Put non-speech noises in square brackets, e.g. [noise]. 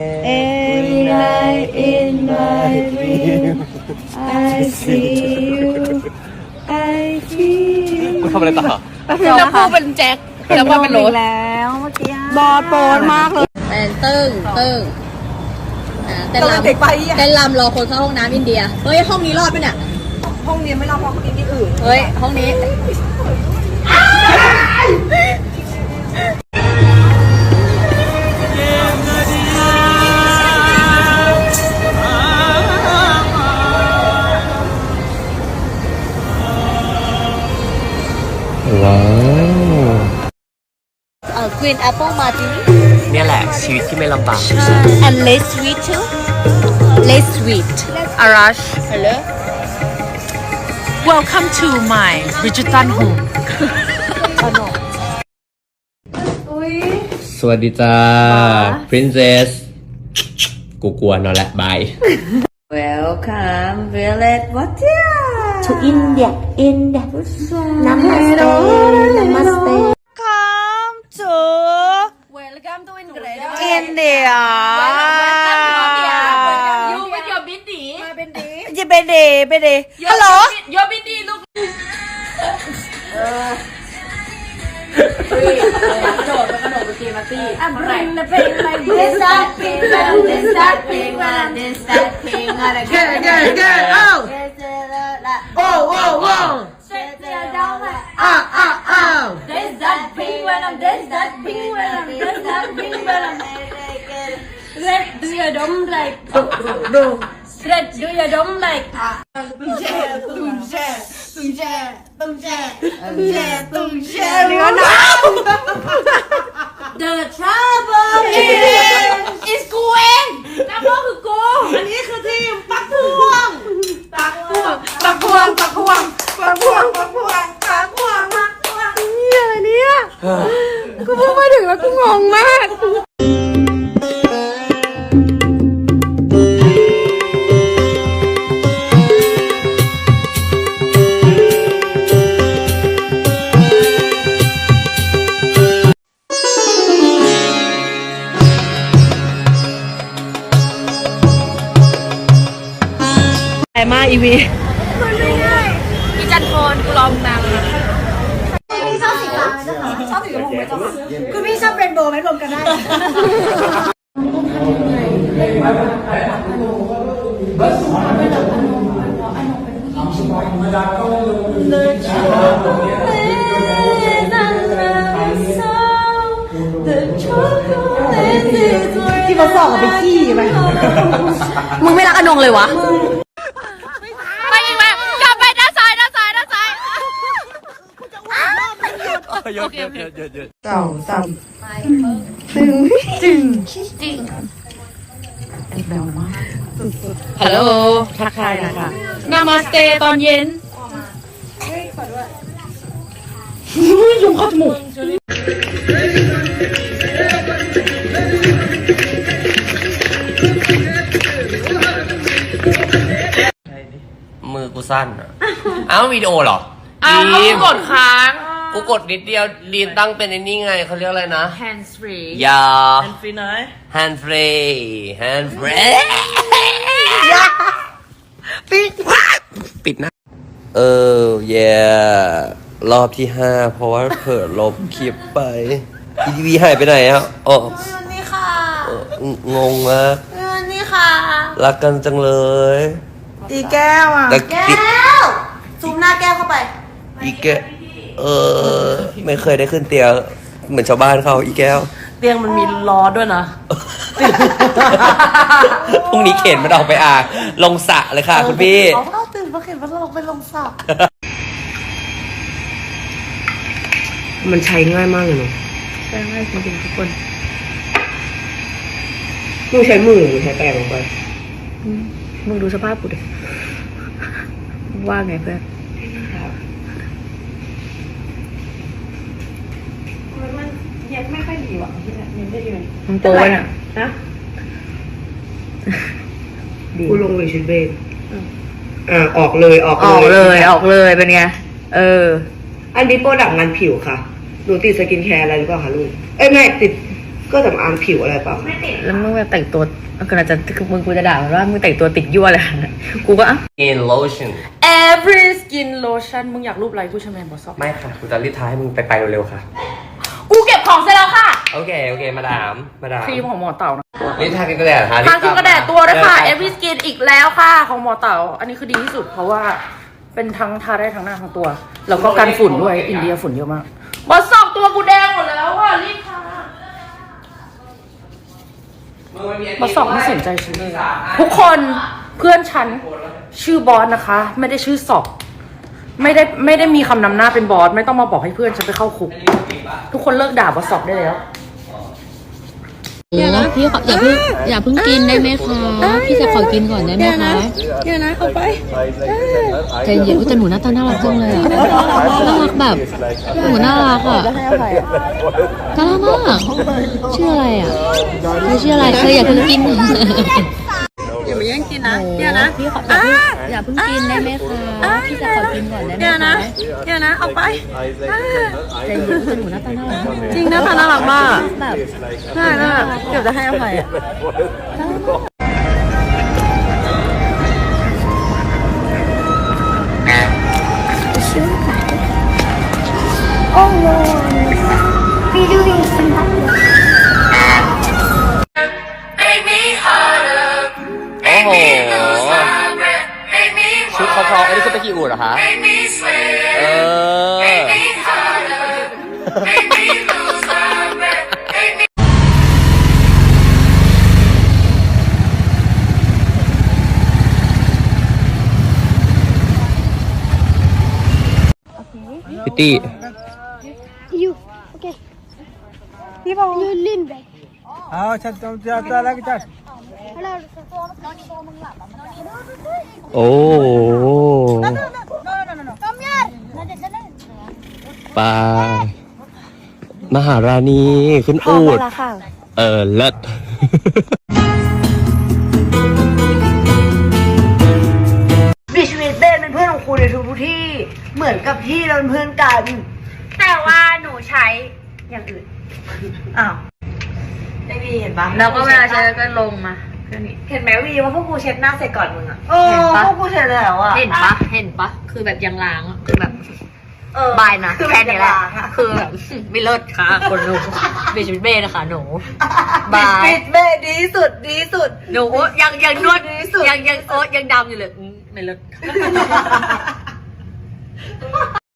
Every night in my dream, I see you, I feel กูทำอะไรต่อแล้วพูเป็นแจ็คแล้วว่าเป็นโรสแล้วเมื่อกี้บอดโปนมากเลยเป็นตึ้งตึ้งอ่าเต้นรำเต้นรำรอคนเข้าห้องน้ำอินเดีย เฮ้ย ห้องนี้รอดปะเนี่ย ห้องนี้ไม่รับห้องนี้ที่อื่น เฮ้ย ห้องนี้ green apple martini เนี่ยแหละชีวิตที่ไม่ลำบาก and less sweet too less sweet Arash hello Welcome to my Bridgerton home สวัสดีจ้า princess กูกลัวนอนแหละบาย Welcome Violet Watia to India India Namaste Namaste India India You with your bindi จะไปเดไปเดฮัลโหล your bindi look กระโดดกระโดดไปตีมาตี้ I'm bring the pain like this that pain when I'm this that pain when I'm this that pain when I get Girl, girl, girl, oh. Oh, oh, oh. Straight to your down like Ah, ah, ah. this that pain when I'm this that pain when I'm this that pain when Red, do you don't like? [laughs] No, Red, do you don't like? Tung tre, tung tre, tung tre. The trouble. ไอ้มาอีวีพี่จันทร์กูรอมนานแล้วคือพี่ชอบเรนโบว์ไหมรวมกันได้ที่เขาสอบไปขี้ไหมมึงไม่รักอนงเลยวะ ไปอีกไหมกลับไปด้านซ้ายด้านซ้ายด้านซ้าย หยุดหยุดหยุดหยุดหยุดเก่าซ้ำฮัลโหลทักทายนะคะนามาสเตตอนเย็นยุงเข้าจมูกมือกูสั้นอะเอ้าวิดีโอเหรออ้าวกดค้าง กูกดนิดเดียวดีมตั้งเป็นไอ้นี่ไงเขาเรียกอะไรนะ hands free อยาฟรีน้อย hand free hand free ปิดปิดนะ เออ เย่รอบที่ห้าเพราะว่าเผลอลบคลิปไปอีทีวีหายไปไหนอะอ๋อนี่ค่ะเอองงมากนี่ค่ะ รักกันจังเลยอีแก้วอะ แต่ติวซูมหน้าแก้วเข้าไป อีแก เออ ไม่เคยได้ขึ้นเตียงเหมือนชาวบ้านเขาอีแก้ว เตียงมันมีล้อด้วยนะพรุ่งนี้เข็นมันออกไปอ่างลงสระเลยค่ะคุณพี่เอาเอาตื่นมาเข็นมันลงไปลงสระมันใช้ง่ายมากเลยเนาะใช่ไหมจริงๆทุกคนมึงใช้มือหรือใช้แปรงลงไปมึงดูสภาพกูดิว่าไงเพื่อนมันเย็บไม่ค่อยดีว่ะที่แบบยังได้ดีไหมมึงโตไปน่ะนะดีกูลงเลยชุดเบนอ่าออกเลยออกออกเลยออกเลยเป็นไงเออ อันนี้โปรดักต์งานผิวค่ะหนูติดสกินแคร์อะไรหรือเปล่าคะลูกเอ้ยไม่ติดก็สำอางผิวอะไรเปล่าแล้วมึงแบบแต่งตัวก็อาจจะมึงกูจะด่ามันว่ามึงแต่งตัวติดยั่วเลยกูก็อะ in lotion every skin lotion มึงอยากรูปอะไรกูใช่ไหมบอสอบไม่ค่ะกูจะรีบท้ายให้มึงไปไปเร็วๆค่ะ กูเก็บของเสร็จแล้วค่ะ โอเค โอเค มาดาม มาดาม ครีมของหมอเต่านะนี่ทากันกระแดดทาทาครีมกระแดดตัวด้วยค่ะเออ every skin อีกแล้วค่ะของหมอเต่า อันนี้คือดีที่สุดเพราะว่าเป็นทั้งทาได้ทั้งหน้าทั้งตัว แล้วก็กันฝุ่นด้วย อินเดียฝุ่นเยอะมากบอสอบตัวกูแดงหมดแล้วอะรีบทาบอสอบไม่สนใจฉันเลยทุกคนเพื่อนฉันชื่อบอสนะคะ ไม่ได้ชื่อสอบไม่ได้ไม่ได้มีคำนำหน้าเป็นบอสไม่ต้องมาบอกให้เพื่อนฉันไปเข้าคุก ทุกคนเลิกด่าบอสอบได้แล้ว เดี๋ยวนะพี่ขออย่าเพิ่งอย่าเพิ่งกินได้ไหมคะพี่จะขอกินก่อนได้ไหมคะเดี๋ยวนะเอาไปใจเย็นอุ๊ยแต่หนูหน้าตาน่ารักจังเลยอะน่ารักแบบหนูน่ารักอะจะให้อภัยอะน่ารักมากชื่ออะไรอะเธอชื่ออะไรเธออย่าเพิ่งกินอย่ามาแย่งกินนะเดี๋ยวนะพี่ขอ อย่าเพิ่งอย่าเพิ่งกินได้ไหมคะพี่จะขอกินก่อนได้ไหมเดี๋ยวนะคะเดี๋ยวนะ เอาไปใจเย็นแต่หนูหน้าตาน่ารักมากจริงนะค่ะน่ารักมากแบบใช่น่ารักเดี๋ยวจะให้อภัยอะโอันนี้คือไปกี่อูดเหรอคะเออพิตตี้โอ้ ปลามหาราณีขึ้นอูดเออเลิศ บิชวิตเต้นเป็นเพื่อนของครูในทุกที่เหมือนกับที่เราเป็นเพื่อนกัน แต่ว่าหนูใช้อย่างอื่น อ้าวไม่มีเห็นปะแล้วก็เวลาใช้ก็ลงมาแค่นี้ เห็นไหมวีว่าพวกกูเช็ดหน้าเสร็จก่อนมึงอะเอเห็นอปะ พวกกูเช็ดแล้วอะเห็นปะ เห็นปะ คือแบบยังล้างอะคือแบบ เออบายนะคือแค่นี้แหละบบคือแบบไม่เลิศค่ะคนหนูเบชเบ้นะคะหนูบายปิดเบ้ดีสุดดีสุด หนูยังยังนวดดีสุด ยังยังโอ๊ตยังดำอยู่เลยอืมไม่เลิศ